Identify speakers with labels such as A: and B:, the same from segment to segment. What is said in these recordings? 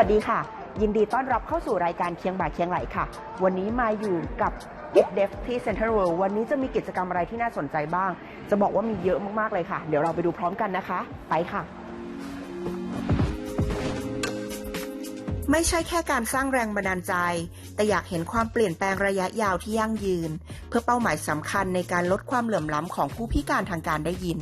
A: สวัสดีค่ะ ยินดีต้อนรับเข้าสู่รายการเคียงบ่าเคียงไหลค่ะ วันนี้มาอยู่กับ It d e f ที่ Central World วันนี้จะมีกิจกรรมอะไรที่น่าสนใจบ้าง จะบอกว่ามีเยอะมาก ๆ เลยค่ะ เดี๋ยวเราไปดูพร้อมกันนะคะ ไปค่ะ ไม่ใช่แค่การสร้างแรงบันดาลใจ แต่อยากเห็นความเปลี่ยนแปลงระยะยาวที่ยั่งยืน เพื่อเป้าหมายสำคัญในการลดความเหลื่อมล้ำของผู้พิการทางการได้ยิน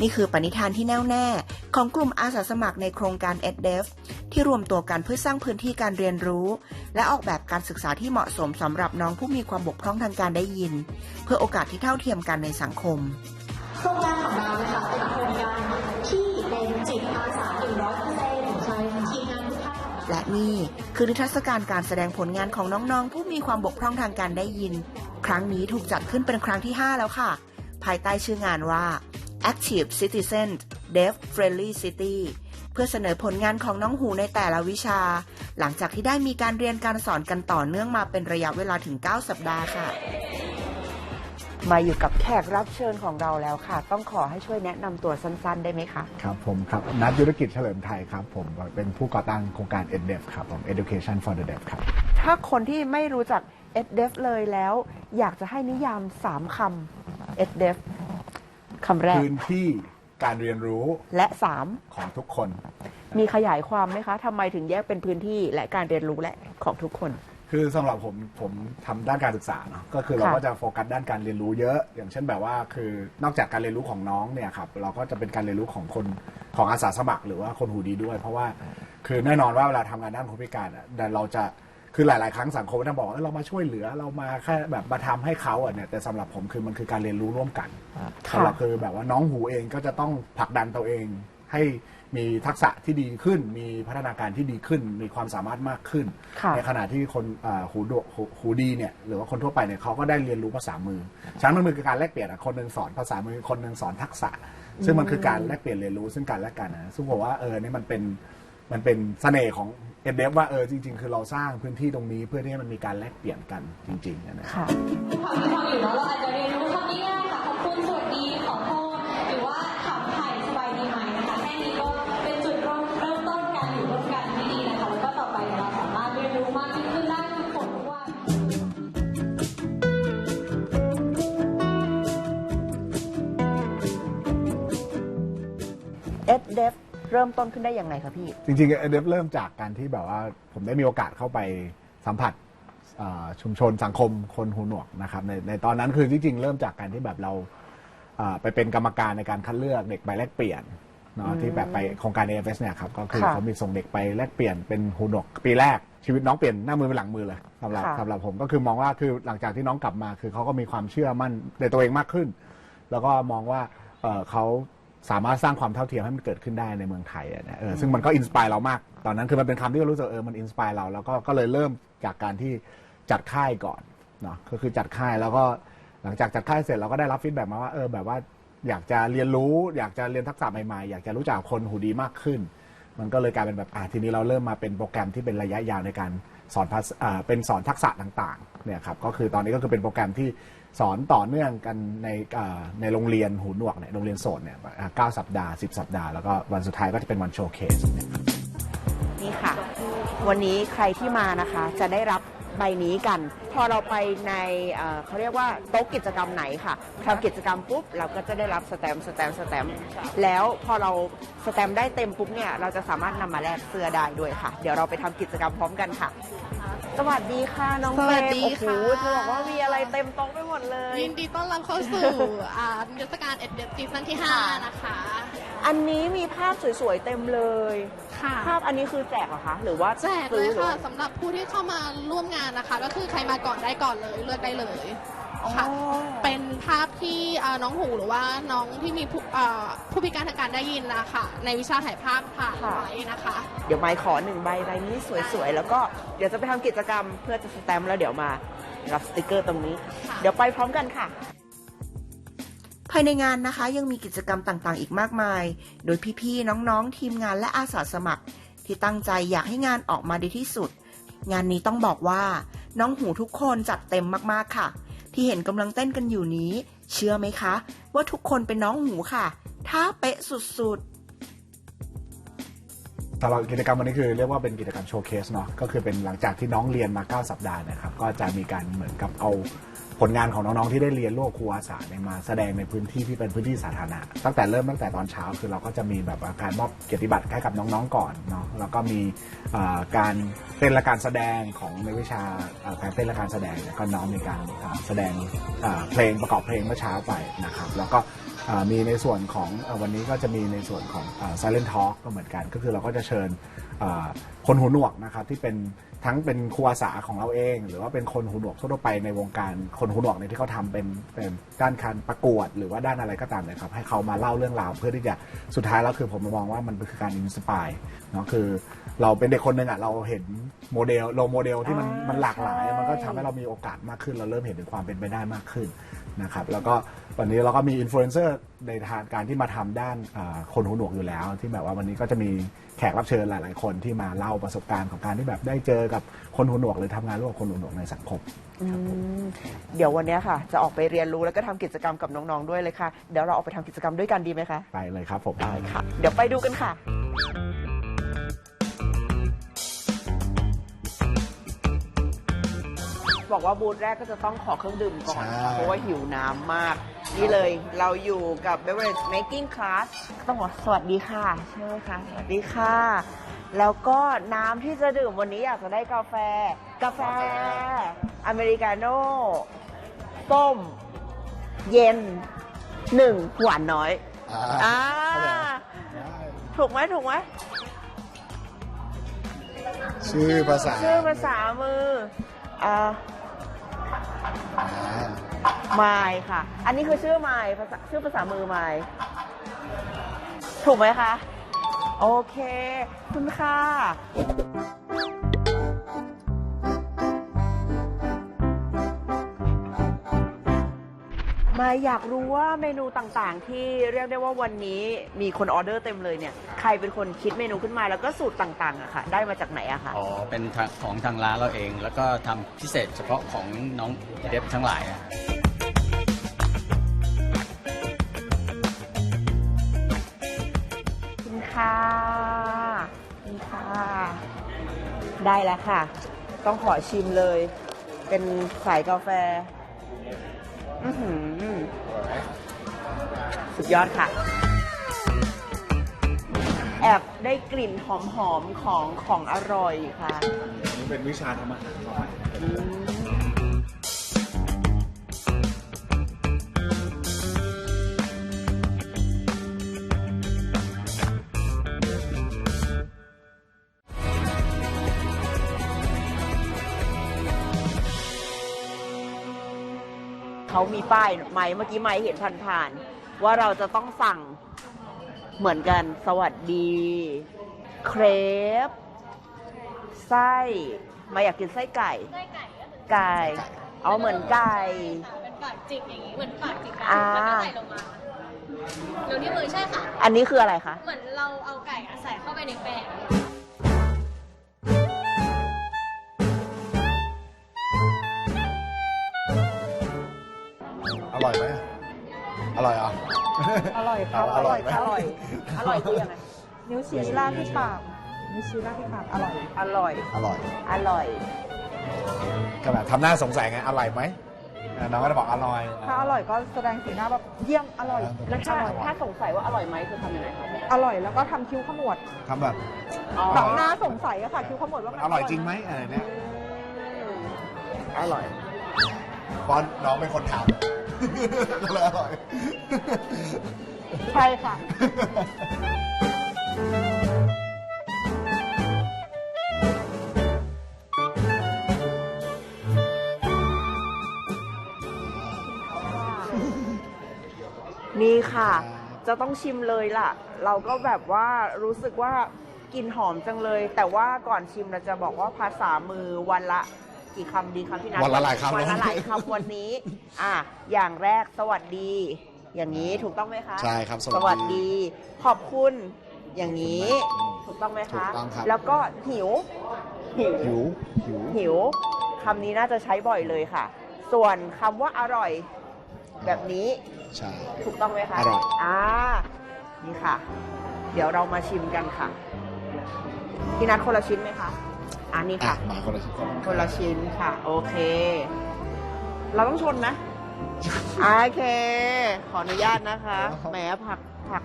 A: นี่คือปณิธานที่แน่วแน่ ของกลุ่มอาสาสมัครในโครงการ e d d e f ที่รวมตัวกันเพื่อสร้างพื้นที่การเรียนรู้ และออกแบบการศึกษาที่เหมาะสมสำหรับน้องผู้มีความบกพร่องทางการได้ยิน เพื่อโอกาสที่เท่าเทียมกันในสังคม
B: โครงการของเรานะคะเป็นโครงการที่เป็นจิตอาสา100%ใช่ทีมงานทุกท่าน
A: และนี่คือนิทรรศการการแสดงผลงานของน้องๆ ผู้มีความบกพร่องทางการได้ยิน ครั้งนี้ถูกจัดขึ้นเป็นครั้งที่ 5 แล้วค่ะ ภายใต้ชื่องานว่า Active Citizen Deaf Friendly City เพื่อเสนอผลงานของน้องหูในแต่ละวิชา หลังจากที่ได้มีการเรียนการสอนกันต่อเนื่องมาเป็นระยะเวลาถึง 9 สัปดาห์ค่ะ มาอยู่กับแขกรับเชิญของเราแล้วค่ะ ต้องขอให้ช่วยแนะนำตัวสั้นๆ ได้ไหมคะ
C: ครับผมครับนัทยุทธกิจเฉลิมไทยครับผมเป็นผู้ก่อตั้งโครงการ EdDev ครับผม Education for the Deaf ครับ
A: ถ้าคนที่ไม่รู้จัก e d d e f เลยแล้ว อยากจะให้นิยาม 3คำ e d d e f คำแรก
C: พื้นที่การเรียนรู้
A: และ
C: ของทุกคน
A: 3มีขยายความไหมคะทำไมถึงแยกเป็นพื้นที่และการเรียนรู้และของทุกคน
C: คือสำหรับผมผมทำด้านการศึกษาเนาะก็คือเรา
A: ค่ะ
C: ก็จะโฟกัสด้านการเรียนรู้เยอะ อย่างเช่นแบบว่าคือนอกจากการเรียนรู้ของน้องเนี่ยครับเราก็จะเป็นการเรียนรู้ของคนของอาสาสมัครหรือว่าคนหูดีด้วย เพราะว่าคือแน่นอนว่าเวลาทำงานด้านคนพิการอะแต่เราจะ คือหลาย ๆ ครั้งสังคมก็จะบอกว่าเอ้ยเรามาช่วยเหลือเรามาแค่แบบมาทำให้เขาอะเนี่ยแต่สำหรับผมคือมันคือการเรียนรู้ร่วมกัน
A: ค่ะ
C: สำหรับคือแบบว่าน้องหูเองก็จะต้องผลักดันตัวเองให้มีทักษะที่ดีขึ้น มีพัฒนาการที่ดีขึ้น มีความสามารถมากขึ้น
A: ค่ะ
C: ในขณะที่คนอ่าหูดหูหูดีเนี่ยหรือว่าคนทั่วไปเนี่ยเขาก็ได้เรียนรู้ภาษามือฉะนั้นมันคือการแลกเปลี่ยนอะคนหนึ่งสอนภาษามือคนหนึ่งสอนทักษะ ซึ่งมันคือการแลกเปลี่ยนเรียนรู้ซึ่งกันและกันนะซึ่งผมว่าเออเนี่ยมันเป็นมันเป็นเสน่ห์ของ เอ็นเดฟว่าเออจริง ๆ คือเราสร้างพื้นที่ตรงนี้เพื่อที่ให้มันมีการแลกเปลี่ยนกันจริงๆนะ
A: ค่ะ
B: ความที่ทำอยู่แล้วเราอาจจะเรียนรู้คำง่ายๆค่ะ เริ่มต้นขึ้นได้
A: ยังไงคะพี่
C: จริงๆเอ็นเดฟเริ่มจากการที่แบบว่าผมได้มีโอกาสเข้าไปสัมผัสอ่าชุมชนสังคมคนหูหนวกนะครับในในตอนนั้นคือจริงๆ เริ่มจากการที่แบบเราอ่าไปเป็นกรรมการในการคัดเลือกเด็กไปแลกเปลี่ยนเนาะที่แบบไปโครงการ AFS เนี่ยครับก็คือ
A: ค่ะ
C: เขามีส่งเด็กไปแลกเปลี่ยนเป็นหูหนวกปีแรกชีวิตน้องเปลี่ยนหน้ามือเป็นหลังมือเลยสำหรับ
A: ค่ะ
C: สำหรับผมก็คือมองว่าคือหลังจากที่น้องกลับมาคือเขาก็มีความเชื่อมั่นในตัวเองมากขึ้น แล้วก็มองว่าเอ่อเขา สามารถสร้างความเท่าเทียมให้มันเกิดขึ้นได้ในเมืองไทยอะนะเออซึ่งมันก็อินสปายเรามาก ตอนนั้นคือมันเป็นคำที่เรารู้สึกเออมันอินสปายเราแล้วก็ก็เลยเริ่มจากการที่จัดค่ายก่อนเนาะก็คือจัดค่ายแล้วก็หลังจากจัดค่ายเสร็จเราก็ได้รับฟีดแบ็กมาว่าเออแบบว่าอยากจะเรียนรู้ อยากจะเรียนทักษะใหม่ๆ อยากจะรู้จักคนหูดีมากขึ้น มันก็เลยกลายเป็นแบบอ่าทีนี้เราเริ่มมาเป็นโปรแกรมที่เป็นระยะยาวในการสอนภาษอ่าเป็นสอนทักษะต่างๆเนี่ยครับก็คือตอนนี้ก็คือเป็นโปรแกรมที่ สอนต่อเนื่องกันในในโรงเรียนหูหนวกเนี่ยโรงเรียนโสดเนี่ยเก้าสัปดาห์ 10 สัปดาห์ แล้วก็วันสุดท้ายก็จะเป็นวันโชว์เคสเนี่ย
A: นี่ค่ะ วันนี้ใครที่มานะคะจะได้รับใบนี้กัน พอเราไปในเขาเรียกว่าโต๊ะกิจกรรมไหนค่ะทำกิจกรรมปุ๊บเราก็จะได้รับสแตมสแตมสแตมแล้วพอเราสแตมได้เต็มปุ๊บเนี่ยเราจะสามารถนำมาแลกเสื้อได้ด้วยค่ะ เดี๋ยวเราไปทำกิจกรรมพร้อมกันค่ะ สวัสดีค่ะน้อง
D: ส
A: เฟร
D: วัส
A: ม
D: ดี
A: โอ้โห
D: ค่ะ
A: จะบอกว่ามีอะไรเต็มโต๊ะไปหมดเลย
D: ยินดีต้อนรับเข้าสู่ อ่านิทรรศการเอ็ดเดซีซั่นที่ 5 นะคะ
A: อันนี้มีภาพสวยๆเต็มเลย
D: ค่ะ
A: ภาพอันนี้คือแจกเหรอคะ หรือว่า
D: แจกเล
A: ซื้อยหรือ
D: ค่ะ
A: ว่า
D: สำหรับผู้ที่เข้ามาร่วมงานนะคะ ก็คือใครมาก่อนได้ก่อนเลยเลือกได้เลย ค่ะ
A: อ๋อ
D: เป็นภาพที่อ่าน้องหูหรือว่าน้องที่มีผู้อ่าผู้พิการทางการได้ยินนะคะในวิชาถ่ายภาพถ่ายไว้นะคะ
A: เดี๋ยวไมค์ขอหนึ่งใบใบนี้สวยๆ แล้วก็เดี๋ยวจะไปทำกิจกรรมเพื่อจะสแตมป์แล้วเดี๋ยวมารับสติกเกอร์ตรงนี้
D: ค่ะ
A: เดี๋ยวไปพร้อมกันค่ะ ภายในงานนะคะยังมีกิจกรรมต่างๆ อีกมากมาย โดยพี่ๆ น้องๆ ทีมงานและอาสาสมัคร ที่ตั้งใจอยากให้งานออกมาดีที่สุด งานนี้ต้องบอกว่า น้องหูทุกคนจัดเต็มมากๆค่ะ ที่เห็นกำลังเต้นกันอยู่นี้ เชื่อไหมคะ ว่าทุกคนเป็นน้องหมูค่ะท่าเป๊ะสุดๆ
C: สำหรับกิจกรรมวันนี้คือเรียกว่าเป็นกิจกรรมโชว์เคสเนาะก็คือเป็นหลังจากที่น้องเรียนมา 9 สัปดาห์นะครับ ก็จะมีการเหมือนกับเอา ผลงานของน้องๆที่ได้เรียนร่วมกับครูอาสาเนี่ยมาแสดงในพื้นที่ที่เป็นพื้นที่สาธารณะตั้งแต่เริ่มตั้งแต่ตอนเช้าคือเราก็จะมีแบบการมอบเกียรติบัตรให้กับน้องๆก่อนเนาะแล้วก็มีการเต้นและการแสดงของในวิชาการเต้นและการแสดงแล้วก็น้องมีการแสดงเพลงประกอบเพลงเมื่อเช้าไปนะครับแล้วก็มีในส่วนของอวันนี้ก็จะมีในส่วนของ silent talk ก็เหมือนกัน ก็คือเราก็จะเชิญคนหูหนวกนะครับที่เป็น ทั้งเป็นครูอาสาของเราเอง หรือว่าเป็นคนหูหนวกทั่วๆไปในวงการคนหูหนวกเนี่ยที่เขาทำเป็นเป็นด้านการประกวด หรือว่าด้านอะไรก็ตามเลยครับ ให้เขามาเล่าเรื่องราวเพื่อที่จะสุดท้ายแล้วคือผมมองว่ามันคือการอินสปายเนาะคือเราเป็นเด็กคนหนึ่งอะเราเห็นโมเดลโลโมเดลที่มัน
A: อ่ามั
C: มันหลากหลาย
A: ใช่
C: มันก็ทำให้เรามีโอกาสมากขึ้น เราเริ่มเห็นถึงความเป็นไปได้มากขึ้นนะครับแล้วก็วันนี้เราก็มีอินฟลูเอนเซอร์ในทางการที่มาทำด้านอ่าคนหูหนวกอยู่แล้ว ที่แบบว่าวันนี้ก็จะมี แขกรับเชิญหลาย ๆ คนที่มาเล่าประสบการณ์ของการที่แบบได้เจอกับคนหูหนวกหรือทำงานร่วมกับคนหูหนวกในสังคม
A: อืมเดี๋ยววันเนี้ยค่ะ จะออกไปเรียนรู้แล้วก็ทำกิจกรรมกับน้อง ๆ ด้วยเลยค่ะ เดี๋ยวเราออกไปทำกิจกรรมด้วยกันดีไหมคะ
C: ไปเลยครับผม
A: ได้ค่ะ เดี๋ยวไปดูกันค่ะ บอกว่าบูธแรกก็จะต้องขอเครื่องดื่มก่อนค่ะเพราะว่าหิวน้ำมาก นี่เลยเราอยู่กับ beverage making class ต้องบอกสวัสดีค่ะใช่ไหมคะสวัสดีค่ะ แล้วก็น้ำที่จะดื่มวันนี้อยากจะได้กาแฟ กาแฟ อเมริกาโน่ส้ม เย็นหนึ่งหวานน้อยอ่าถูกไหมถูกไหม
C: ชื่อภาษา
A: ชื่อภาษามืออ่าไมายค่ะ อันนี้คือชื่อไมายภาษาชื่อภาษามือไมายถูกไหมคะ โอเค คุณค่ะ มายอยากรู้ว่าเมนูต่างๆ ที่เรียกได้ว่าวันนี้มีคนออเดอร์เต็มเลยเนี่ยใครเป็นคนคิดเมนูขึ้นมาแล้วก็สูตรต่างๆอะค่ะ ได้มาจากไหนอะคะ
E: อ๋อเป็นทางของทางร้านเราเอง แล้วก็ทำพิเศษเฉพาะของน้องเดฟทั้งหลายอะ
A: ขอบคุณค่ะขอบคุณค่ะ ได้แล้วค่ะ ต้องขอชิมเลย เป็นสายกาแฟ อือหือ สุดยอดค่ะ แอบได้กลิ่นหอมๆของของอร่อยค่ะ
C: นี่เป็นวิชาทำอาหารต่อไป
A: อืม เขามีป้ายไหมเมื่อกี้ไหมเห็นผ่านๆ ว่าเราจะต้องสั่งเหมือนกันสวัสดี เครปไส้มาอยากกินไส้ไก่
B: ไส้ไก่
A: ไก่ เอาเหมือนไก่
B: เป็นปากจิกอย่างนี้ เหมือนปากจิก
A: อ่า
B: แล้วก็ใส่ลงมาเดี๋ยวนี้มือใช่ค่ะ
A: อันนี้คืออะไรคะ
B: เหมือนเราเอาไก่อะใส่เข้าไปในแป้ง
C: อร่อยไหมอ ร่อยอะ
A: อร่อยครับ
C: อร่อยไหม
A: อร่อย อร่อยคือยังไง
F: นิ้วชี้ลากที่ปากนิ้วชี้ลากที่ปากอร่อย
A: อร่อย
C: อร่อย
A: อร่อย
C: ก็แบบทำหน้าสงสัยไงอร่อยไหมอ่าน้องก็จะบอกอร่อย
F: ถ้าอร่อยก็แสดงสีหน้าแบบเยี่ยมอร่อย
A: แล้วถ้า
F: อร่อย
A: ถ้าสงสัยว่าอร่อยไหมคือทำยังไงคะ
F: อร่อยแล้วก็ทำคิ้วขมวด
C: ทำแบบ
A: อ๋อ
F: แบบหน้าสงสัยอะค่ะคิ้วขมวดว่ามัน
C: อร่อยจริงไหมอะไรเนี่ย
A: อร่อย
C: เพราะน้องเป็นคนถา อร่อย
F: ใช่ค่ะ
A: นี่ค่ะ จะต้องชิมเลยล่ะ เราก็แบบว่ารู้สึกว่ากลิ่นหอมจังเลย แต่ว่าก่อนชิมเราจะบอกว่าภาษามือวันละ กี่คำดีครับพี่นัท
C: วันละหลายคำ
A: วันละหลายคำวันนี้ อะอย่างแรกสวัสดี อย่างนี้ถูกต้องไหมคะ
C: ใช่ครับ
A: สวัสดี ขอบคุณ อย่างนี้ ถูกต้องไหมคะ
C: ถูกต้องครับ
A: แล้วก็หิว หิว
C: หิวหิว
A: หิวคำนี้น่าจะใช้บ่อยเลยค่ะ ส่วนคำว่าอร่อย แบบนี้
C: ใช่
A: ถูกต้องไหมคะ
C: อร่อย
A: อ่านี่ค่ะ เดี๋ยวเรามาชิมกันค่ะพี่นัดคนละชิ้นไหมคะ อันนี้
C: อะ
A: ค่ะ
C: มาคนละชิ้นก่อน
A: คนละชิ้นค่ะ โอเค เราต้องชนไหมโอเค ขออนุญาตนะคะแหมผักผัก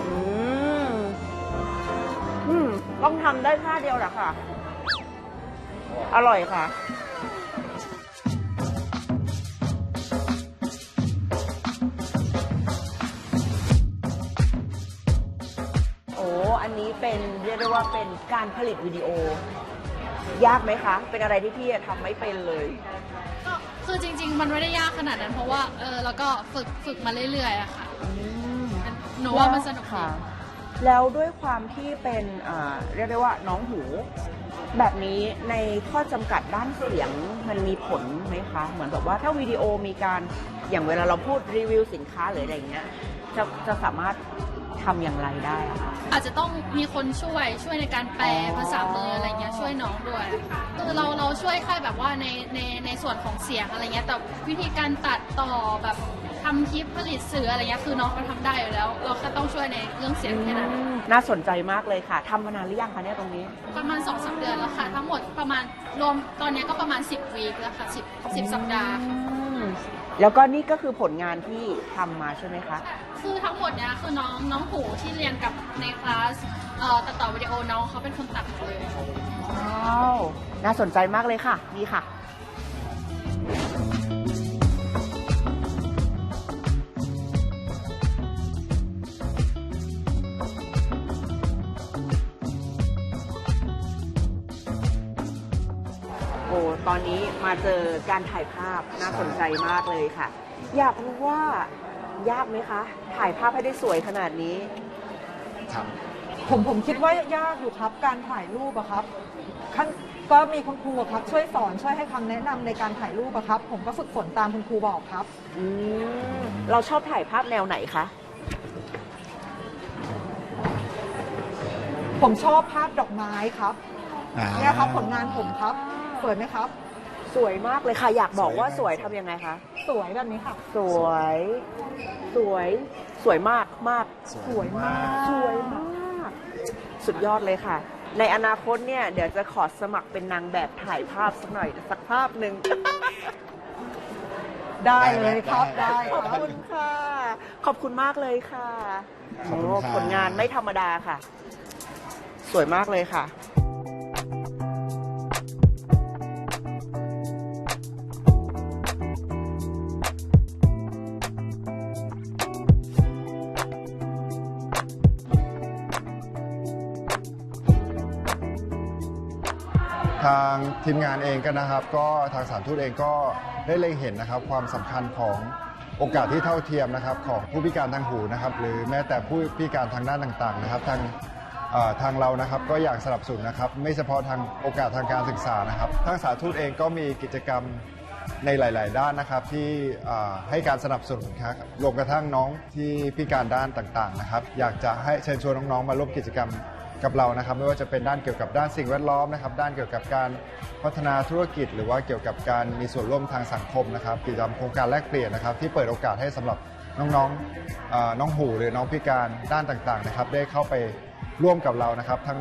A: อืมอืมต้องทำได้ท่าเดียวแหละค่ะ อร่อยค่ะ รียกได้ว่าเป็นการผลิตวิดีโอ ยากไหมคะ เป็นอะไรที่พี่ทำไม่เป็นเลย
D: ก็คือจริง ๆ มันไม่ได้ยากขนาดนั้น เพราะว่าเออแล้วก็ฝึกฝึกมาเรื่อยๆอะค่ะหนูว่ามันสนุกดี
A: ค่ะ แล้วด้วยความที่เป็นอ่าเรียกได้ว่าน้องหู แบบนี้ในข้อจำกัดด้านเสียงมันมีผลไหมคะ เหมือนแบบว่าถ้าวิดีโอมีการอย่างเวลาเราพูดรีวิวสินค้าหรืออะไรอย่างเงี้ยจะจะสามารถ ทำอย่างไรได้อะคะ
D: อาจจะต้องมีคนช่วยช่วยในการแปล
A: อ๋อ
D: ภาษามืออะไรเงี้ยช่วยน้องด้วยคือเราเราช่วยแค่แบบว่าในในในส่วนของเสียงอะไรเงี้ยแต่วิธีการตัดต่อแบบทำคลิปผลิตสื่ออะไรเงี้ยคือน้องเขาทำได้อยู่แล้ว เราแค่ต้องช่วยในเรื่องเสียงแค่นั้น
A: น่าสนใจมากเลยค่ะทำมานานหรือยังคะเนี่ยตรงนี้
D: ประมาณ2อสเดือนแล้วค่ะ ทั้งหมดประมาณรวมตอนนี้ก็ประมาณ 10วีคแล้วค่ะ10 10 สัปดาห์ค่ะ
A: แล้วก็นี่ก็คือผลงานที่ทำมาใช่ไหมคะ
D: คือทั้งหมดเนี้ยคือน้องน้องหูที่เรียนกับในคลาสเอ่อตัดต่อวิดีโอน้องเขาเป็นคนตัดหมดเลย
A: ว้าว น่าสนใจมากเลยค่ะ นี่ค่ะ ตอนนี้มาเจอการถ่ายภาพน่าสนใจมากเลยค่ะ อยากรู้ว่ายากไหมคะ ถ่ายภาพให้ได้สวยขนาดนี้
C: ครับ
F: ผมผมคิดว่ายากอยู่ครับการถ่ายรูปอะครับขั้นก็มีคุณครูอะครับช่วยสอนช่วยให้คำแนะนำในการถ่ายรูปอะครับ ผมก็ฝึกฝนตามคุณครูบอกครับ
A: อืมเราชอบถ่ายภาพแนวไหนคะ
F: ผมชอบภาพดอกไม้ครับ
C: อ่า
F: เนี่ยครับผลงานผมครับ สวยไหมครับ
A: สวยมากเลยค่ะ อยากบอกว่า
C: ส
A: ส
C: ว
A: วยย
C: มาก
A: ทำยังไงคะ
F: สวยแบบนี้ค่ะ
A: สวย สวย สวยมากมาก
F: สวยมาก
A: สวยมาก สุดยอดเลยค่ะ ในอนาคตเนี่ย เดี๋ยวจะขอสมัครเป็นนางแบบถ่ายภาพสักหน่อยสักภาพหนึ่ง
F: ได้เลยครับ
C: ได้
F: ได้
A: ขอบ
F: ครับ
A: คุณค่ะ ขอบคุณมากเลยค่ะ
C: ขอบคุณ
A: โอ้
C: ค่ะ
A: ผลงานไม่ธรรมดาค่ะ สวยมากเลยค่ะ
G: ทีมงานเองก็นนะครับ ก็ทางสถารทูตเองก็ได้เล็งเห็นนะครับ ความสำคัญของโอกาสที่เท่าเทียมนะครับ ของผู้พิการทางหูนะครับ หรือแม้แต่ผู้พิการทางด้านต่างๆ นะครับ ทางทางเรานะครับก็อยากสนับสนุนนะครับ ไม่เฉพาะทางโอกาสทางการศึกษานะครับทางสารทูตเองก็มีกิจกรรมในหลาย ๆ ด้านนะครับที่ให้การสนับสนุนครับรวมกระทั่งน้องที่พิการด้านต่าง ๆ นะครับ อยากจะให้เชิญชวนน้อง ๆ มาร่วมกิจกรรม กับเรานะครับ ไม่ว่าจะเป็นด้านเกี่ยวกับด้านสิ่งแวดล้อมนะครับ ด้านเกี่ยวกับการพัฒนาธุรกิจ หรือว่าเกี่ยวกับการมีส่วนร่วมทางสังคมนะครับกิจกรรมโครงการแลกเปลี่ยนนะครับ ที่เปิดโอกาสให้สำหรับน้องๆน้องหูหรือน้องพิการด้านต่างๆนะครับ ได้เข้าไปร่วมกับเรานะครับ ทั้ง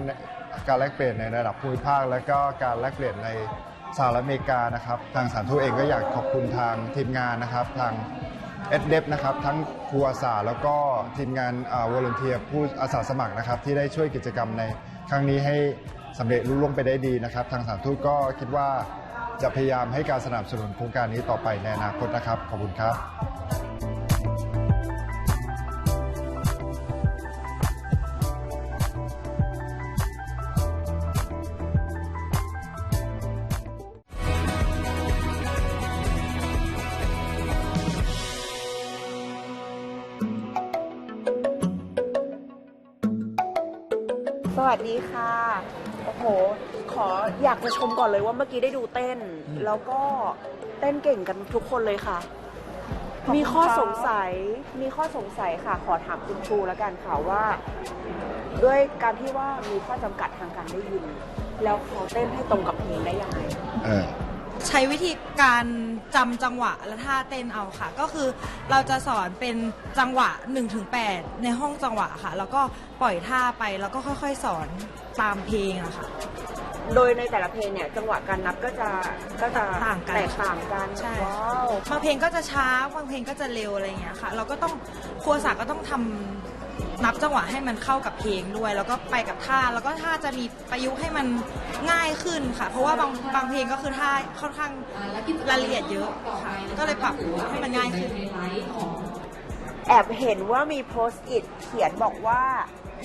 G: การแลกเปลี่ยนในระดับภูมิภาค และก็การแลกเปลี่ยนในสหรัฐอเมริกานะครับ ทางสารทูตเองก็อยากขอบคุณทางทีมงานนะครับ ทาง เอดเดฟนะครับทั้งครูอาสาแล้วก็ทีมงานวอร์เนเทียผู้อาสาสมัครนะครับที่ได้ช่วยกิจกรรมในครั้งนี้ให้สำเร็จลุล่วงไปได้ดีนะครับ ทางสถารทูตก็คิดว่าจะพยายามให้การสนับสนุนโครงการนี้ต่อไปในอนาคตนะครับ ขอบคุณครับ
A: เลยว่าเมื่อกี้ได้ดูเต้น แล้วก็เต้นเก่งกันทุกคนเลยค่ะ
F: ขอบคุณ
A: มีข้อ
F: ค่ะ
A: สงสัยมีข้อสงสัยค่ะ ขอถามคุณครูแล้วกันค่ะว่า ด้วยการที่ว่ามีข้อจำกัดทางการได้ยิน แล้วเขาเต้นให้ตรงกับเพลงได้ยังไง
G: เออ
H: ใช้วิธีการจำจังหวะและท่าเต้นเอาค่ะ ก็คือเราจะสอนเป็นจังหวะ 1-8 ในห้องจังหวะค่ะ แล้วก็ปล่อยท่าไปแล้วก็ค่อยๆ สอนตามเพลงอะค่ะ
A: โดยในแต่ละเพลงเนี่ยจังหวะการนับก็จะก็จะ
H: ต่างกัน
A: แตกต่างกัน
H: ใช่
A: ว้าว
H: บางเพลงก็จะช้าบางเพลงก็จะเร็วอะไรอย่างเงี้ยค่ะ เราก็ต้องครัวสาก็ต้องทำนับจังหวะให้มันเข้ากับเพลงด้วย แล้วก็ไปกับท่าแล้วก็ท่าจะมีประยุกต์ให้มันง่ายขึ้นค่ะ เพราะว่าบางบางเพลงก็คือท่าค่อนข้างรายละเอียดเยอะค่ะก็เลยปรับให้มันง่ายขึ้น
A: แอบเห็นว่ามีโพสต์อิทเขียนบอกว่า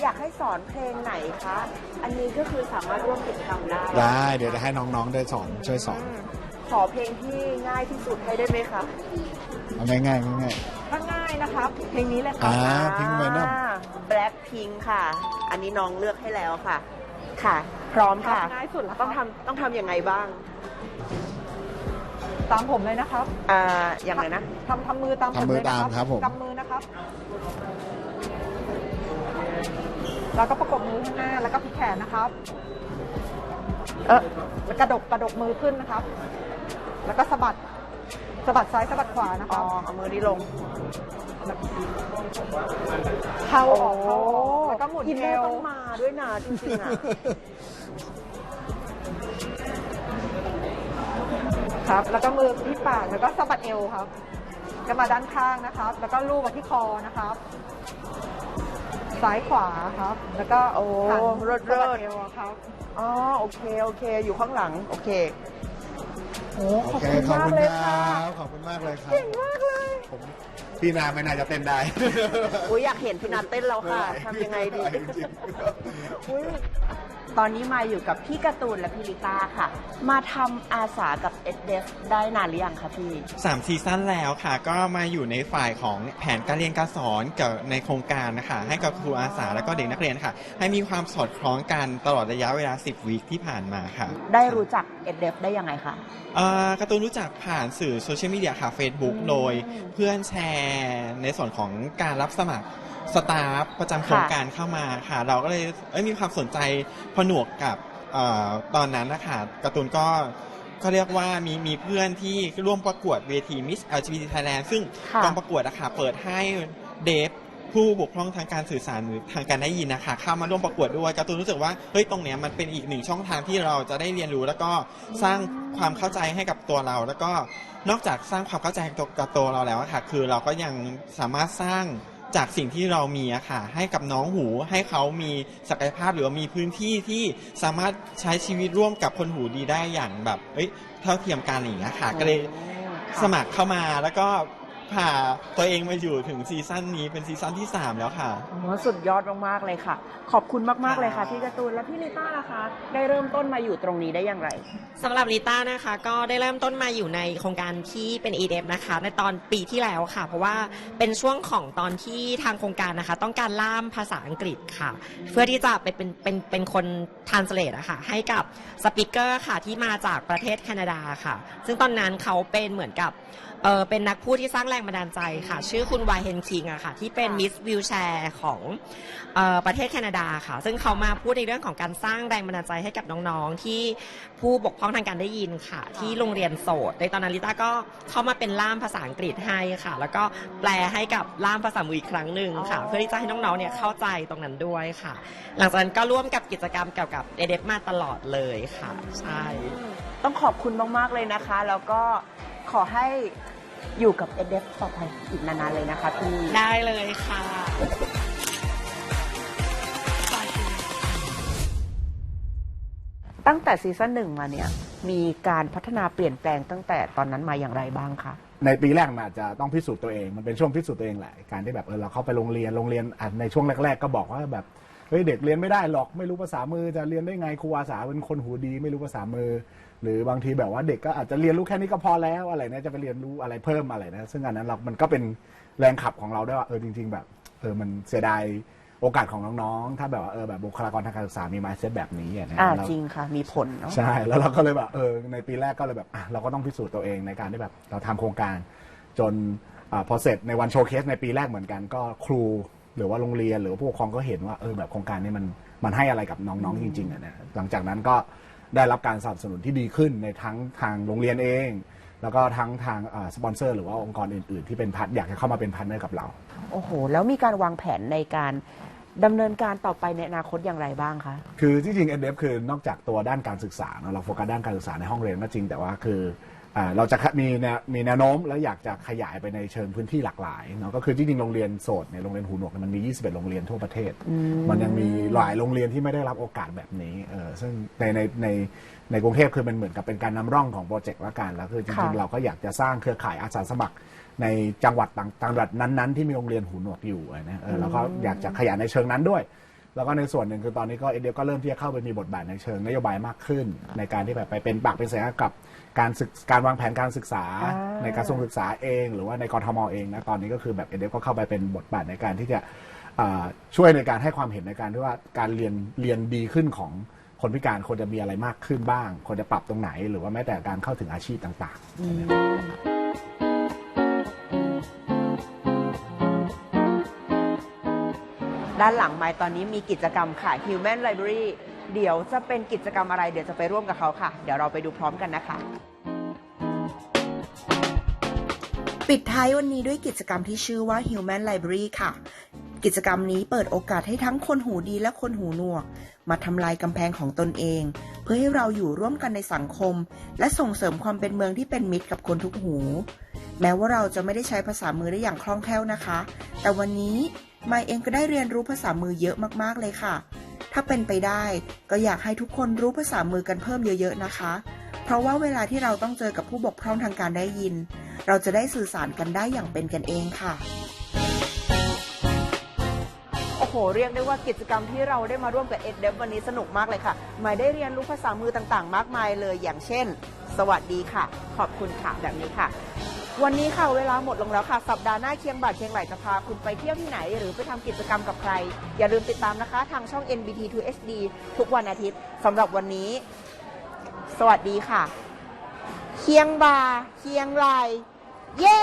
A: อยากให้สอนเพลงไหนคะ อันนี้ก็คือสามารถร่วมกิจกรรมได้
C: ได้เดี๋ยวจะให้น้องๆได้สอนช่วยสอน
A: อืมขอเพลงที่ง่ายที่สุดให้ได้ไหมคะ
C: เอาง่ายๆง่าย
F: ถ้าง่ายนะครับเพลงนี้เลยค
C: ๆ
F: รับ
C: อ่าพิงไวนอม
A: แบล็คพิงค่ะ อันนี้น้องเลือกให้แล้วค่ะ ค่ะ พร้อมค่ะ
F: ง่ายสุดแล้ว
A: ต้องทำต้องทำยังไงบ้าง
F: ตามผมเลยนะครับ
A: อ่าอย่างไรนะ
F: ทำทำมือตามผม
C: ทำมือ
F: เลยนะ
C: ตามครับผม
F: กำมือนะ ครับ แล้วก็ประกบมือข้างหน้าแล้วก็พลิกแขนนะครับ
A: เออ
F: แล้วกระดกกระดกมือขึ้นนะครับ แล้วก็สะบัดสะบัดซ้ายสะบัดขวานะค
A: อ๋อ
F: รับ
A: เอามือนี้ลง
F: เข้าออกเข้าออกแล้วก็หมุน
A: อิน
F: เอ
A: เนอร์
F: ว
A: ต้องมาด้วยนะจริงๆอะ
F: ครับ แล้วก็มือที่ปากแล้วก็สะบัดเอวครับ ก็มาด้านข้างนะครับ แล้วก็ลูบมาที่คอนะครับ ซ้ายขวาครับ แล้วก็
A: โอ้
F: หัน
A: เลิศๆ
F: สะบัดเอวอะครับ
A: อ๋อโอเคโอเค อยู่ข้างหลังโอเค
F: โอ้
C: โอ
F: ขอบ
C: เค
F: คุณ
C: ขอบ
F: มาก
C: คุณ
F: เลย
C: ค
F: ค่ะ
C: รับขอบคุณมากเลยครับเก่งมากเลยผมพี่นาไม่น่าจะเต้นได้
A: อุ้ยอยากเห็นพี่นัทเต้นแล้วค่ะ
C: ไม่
A: ทำยังไงดี
C: ม่จริงๆ
A: อุ๊ย ตอนนี้มาอยู่กับพี่การ์ตูนและพี่ลิต้าค่ะ มาทำอาสากับเอสเดฟได้นานหรือยังคะพี่
I: สามซีซั่นแล้วค่ะ ก็มาอยู่ในฝ่ายของแผนการเรียนการสอนกับในโครงการนะคะ ให้กับครูอาสาและก็เด็กนักเรียนค่ะ ให้มีความสอดคล้องกันตลอดระยะเวลา 10 วีคที่ผ่านมาค่ะ
A: ได้รู้จักเอสเดฟได้ยังไงคะ
I: เอ่อการ์ตูนรู้จักผ่านสื่อโซเชียลมีเดียค่ะ Facebook โดยเพื่อนแชร์ในส่วนของการรับสมัคร สตาฟประจำโครงการเข้ามาค่ะ เราก็เลยเอ้ยมีความสนใจผนวกกับเออตอนนั้นนะคะการ์ตูนก็ก็เรียกว่ามีมีเพื่อนที่ร่วมประกวดเวที Miss LGBT Thailand ซึ่ง
A: ค่ะ
I: กองประกวดนะคะเปิดให้เดฟผู้บกพร่องทางการสื่อสารหรือทางการได้ยินนะคะเข้ามาร่วมประกวดด้วยการ์ตูนรู้สึกว่าเฮ้ยตรงเนี้ยมันเป็นอีกหนึ่งช่องทางที่เราจะได้เรียนรู้ แล้วก็สร้างความเข้าใจให้กับตัวเรา แล้วก็นอกจากสร้างความเข้าใจกับตัวเราแล้วอะค่ะคือเราก็ยังสามารถสร้าง จากสิ่งที่เรามีอะค่ะ ให้กับน้องหูให้เขามีศักยภาพหรือว่ามีพื้นที่ที่สามารถใช้ชีวิตร่วมกับคนหูดีได้อย่างแบบ เอ้ยเท่าเทียมกันอย่างเงี้ยค่ะก็เลยสมัครเข้ามาแล้วก็ พาตัวเองมาอยู่ถึงซีซั่นนี้เป็นซีซั่นที่ 3 แล้วค่ะ
A: โอ้สุดยอดมากๆเลยค่ะ ขอบคุณมากๆเลยค่ะพี่การ์ตูนและพี่ลิต้าล่ะคะ ได้เริ่มต้นมาอยู่ตรงนี้ได้อย่างไร
J: สำหรับลิต้านะคะก็ได้เริ่มต้นมาอยู่ในโครงการที่เป็น e d f นะคะ ในตอนปีที่แล้วค่ะ เพราะว่าเป็นช่วงของตอนที่ทางโครงการนะคะ ต้องการล่ามภาษาอังกฤษค่ะ เพื่อที่จะเป็นเป็นเป็นเป็นคนทานสเลตอะค่ะให้กับสปิเกอร์ค่ะที่มาจากประเทศแคนาดาค่ะ ซึ่งตอนนั้นเขาเป็นเหมือนกับ เออเป็นนักพูดที่สร้างแรงบันดาลใจค่ะ ชื่อคุณวายเฮนคิงอะค่ะ ที่เป็นมิสวิวแชร์ของเออประเทศแคนาดาค่ะ ซึ่งเขามาพูดในเรื่องของการสร้างแรงบันดาลใจให้กับน้องๆ ที่ผู้บกพร่องทางการได้ยินค่ะ ที่โรงเรียนโสดในตอนนั้นลิต้าก็เข้ามาเป็นล่ามภาษาอังกฤษให้ค่ะ แล้วก็แปลให้กับล่ามภาษามืออีกครั้งหนึ่งค่ะ เพื่อที่จะให้น้องๆ เนี่ยเข้าใจตรงนั้นด้วยค่ะ หลังจากนั้นก็ร่วมกับกิจกรรมเกี่ยวกับเอเดฟมาตลอดเลยค่ะ ใช่
A: ต้องขอบคุณมากๆเลยนะคะ แล้วก็ ขอให้อยู่กับเอสเดฟต่อไปอีกนานๆเลยนะคะพี่
J: ได้เลยค่ะ
A: ตั้งแต่ซีซั่นหนึ่งมาเนี่ยมีการพัฒนาเปลี่ยนแปลงตั้งแต่ตอนนั้นมาอย่างไรบ้างคะ
C: ในปีแรกมันอาจจะต้องพิสูจน์ตัวเอง มันเป็นช่วงพิสูจน์ตัวเองแหละ การที่แบบเออเราเข้าไปโรงเรียน โรงเรียนอะในช่วงแรก ๆ ก็บอกว่าแบบเฮ้ยเด็กเรียนไม่ได้หรอก ไม่รู้ภาษามือจะเรียนได้ไงครูอาสาเป็นคนหูดี ไม่รู้ภาษามือ หรือบางทีแบบว่าเด็กก็อาจจะเรียนรู้แค่นี้ก็พอแล้วอะไรนะจะไปเรียนรู้อะไรเพิ่มอะไรนะซึ่งอันนั้นเรามันก็เป็นแรงขับของเราด้วยว่าเออจริง ๆ แบบเออมันเสียดายโอกาสของน้องๆ ถ้าแบบว่าเออแบบบุคลากรทางการศึกษามี mindset แบบนี้อะนะ
A: อ่า
C: เรา
A: จริงค่ะ มีผลเนาะ
C: ใช่แล้วเราก็เลยแบบเออในปีแรกก็เลยแบบอะเราก็ต้องพิสูจน์ตัวเองในการที่แบบเราทำโครงการ จนอาพอเสร็จในวันโชว์เคสในปีแรกเหมือนกันก็ครู หรือว่าโรงเรียนหรือว่าผู้ปกครองก็เห็นว่าเออแบบโครงการนี้มันมันให้อะไรกับน้องๆจริงๆอะนะหลังจากนั้นก็ ได้รับการสนับสนุนที่ดีขึ้นในทั้งทางโรงเรียนเอง แล้วก็ทั้งทางสปอนเซอร์หรือว่าองค์กรอื่น ๆ ที่เป็นพัดอยากจะเข้ามาเป็นพันเนอร์กับเรา
A: โอ้โห แล้วมีการวางแผนในการดำเนินการต่อไปในอนาคตอย่างไรบ้างคะ
C: คือที่จริง NDF คือนอกจากตัวด้านการศึกษาเนอะเราโฟกัสด้านการศึกษาในห้องเรียนก็จริงแต่ว่าคืออ่า เราจะมีแนวมีแนวโน้ม และอยากจะขยายไปในเชิงพื้นที่หลากหลายเนาะก็คือที่จริงโรงเรียนโสดในยโรงเรียนหูหนวกเนี่ยมันมี 21 โรงเรียนทั่วประเทศ มันยังมีหลายโรงเรียนที่ไม่ได้รับโอกาสแบบนี้เออซึ่งในในในในกรุงเทพคือมันเหมือนกับเป็นการนำร่องของโปรเจกต์ละกันแล้วคือจริงๆ
A: ค่ะ
C: เราก็อยากจะสร้างเครือข่ายอาสาสมัคร ในจังหวัดต่างจังหวัดนั้นๆ ที่มีโรงเรียนหูหนวกอยู่อะนะเออเราก็อยากจะขยายในเชิงนั้นด้วย แล้วก็ในส่วนหนึ่งคือตอนนี้ก็เอเดียก็เริ่มที่จะเข้าไปมีบทบาทในเชิงนโยบายมากขึ้น ในการที่แบบไปเป็นปากเป็นเสียงกับการศึกการวางแผนการศึกษา ในกระทรวงศึกษาเอง หรือว่าในกรทมเองนะตอนนี้ก็คือแบบเอเดียก็เข้าไปเป็นบทบาทในการที่จะช่วยในการให้ความเห็นในการที่ว่าการเรียนเรียนดีขึ้นของคนพิการควรจะมีอะไรมากขึ้นบ้างควรจะปรับตรงไหน หรือว่าแม้แต่การเข้าถึงอาชีพต่าง ๆ
A: ด้านหลังไมค์ตอนนี้มีกิจกรรมค่ะ Human Library เดี๋ยวจะเป็นกิจกรรมอะไรเดี๋ยวจะไปร่วมกับเขาค่ะ เดี๋ยวเราไปดูพร้อมกันนะคะ ปิดท้ายวันนี้ด้วยกิจกรรมที่ชื่อว่า Human Library ค่ะ กิจกรรมนี้เปิดโอกาสให้ทั้งคนหูดีและคนหูหนวก มาทำลายกำแพงของตนเอง เพื่อให้เราอยู่ร่วมกันในสังคม และส่งเสริมความเป็นเมืองที่เป็นมิตรกับคนทุกหู แม้ว่าเราจะไม่ได้ใช้ภาษามือได้อย่างคล่องแคล่วนะคะ แต่วันนี้ ไมายเองก็ได้เรียนรู้ภาษามือเยอะมากๆเลยค่ะ ถ้าเป็นไปได้ก็อยากให้ทุกคนรู้ภาษามือกันเพิ่มเยอะๆนะคะ เพราะว่าเวลาที่เราต้องเจอกับผู้บกพร่องทางการได้ยิน เราจะได้สื่อสารกันได้อย่างเป็นกันเองค่ะโอ้โหเรียกได้ว่ากิจกรรมที่เราได้มาร่วมกับเอ็ดเดฟวันนี้สนุกมากเลยค่ะหมายได้เรียนรู้ภาษามือต่างๆ มากมายเลยอย่างเช่น สวัสดีค่ะ ขอบคุณค่ะแบบนี้ค่ะ วันนี้ค่ะเวลาหมดลงแล้วค่ะ สัปดาห์หน้าเคียงบ่าเคียงไหลจะพาคุณไปเที่ยวที่ไหน หรือไปทำกิจกรรมกับใคร อย่าลืมติดตามนะคะ ทางช่อง NBT 2 HD ทุกวันอาทิตย์สำหรับวันนี้ สวัสดีค่ะ เคียงบ่าเคียงไหลเย้